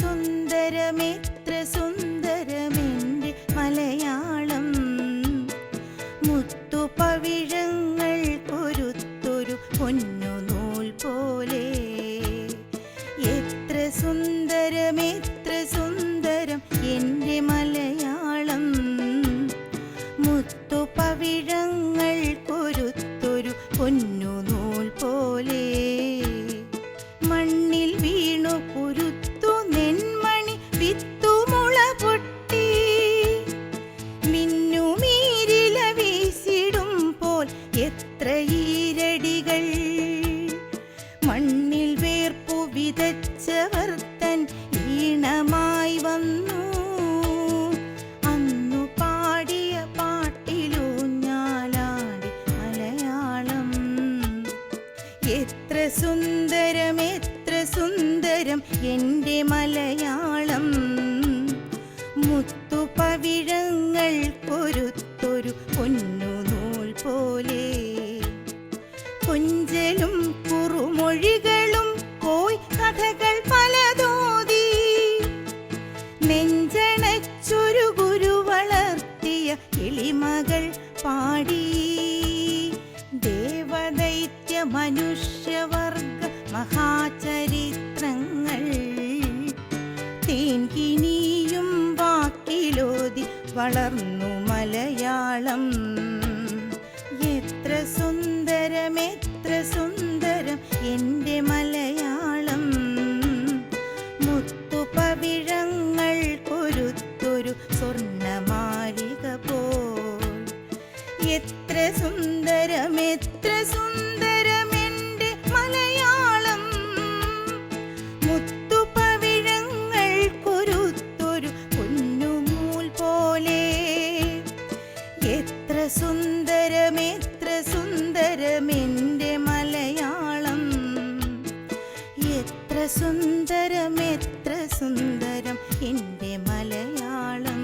സുന്ദരം എത്ര സുന്ദരമെന്റെ മലയാളം. മുത്തുപവിഴങ്ങൾ പൊരുത്തൊരു പൊന്നു നൂൽ പോലെ. എത്ര സുന്ദരമിത്ര സുന്ദരം എന്റെ മലയാളം. മുത്തുപവിഴങ്ങൾ പൊരുത്തൊരു പൊന്നു എത്ര സുന്ദരം എത്ര സുന്ദരം എന്റെ മലയാളം. മുത്തുപവിഴങ്ങൾ പൊരുത്തൊരു പൊന്നു നൂൽ പോലെ. കൊഞ്ചലും കുറുമൊഴികളും പോയി കഥകൾ പലതോതി. നെഞ്ചണച്ചൊരു ഗുരു വളർത്തിയ എളിമകൾ പാടി. ദേവദൈത്യ മനുഷ്യവർഗ മഹാചരിത്രങ്ങൾ. തേൻകിനിയും വാക്കിലോതി വളർന്നു മലയാളം. എത്ര സുന്ദരം എത്ര സുന്ദരം എന്റെ മലയാളം. മുത്തുപവിഴങ്ങൾ കൊരുത്തൊരു സ്വർണമാലിക പോൽ. എത്ര സുന്ദരം എത്ര സുന്ദരം സുന്ദരമെത്ര സുന്ദരമെന്റെ മലയാളം. എത്ര സുന്ദരമെത്ര സുന്ദരം എന്റെ മലയാളം.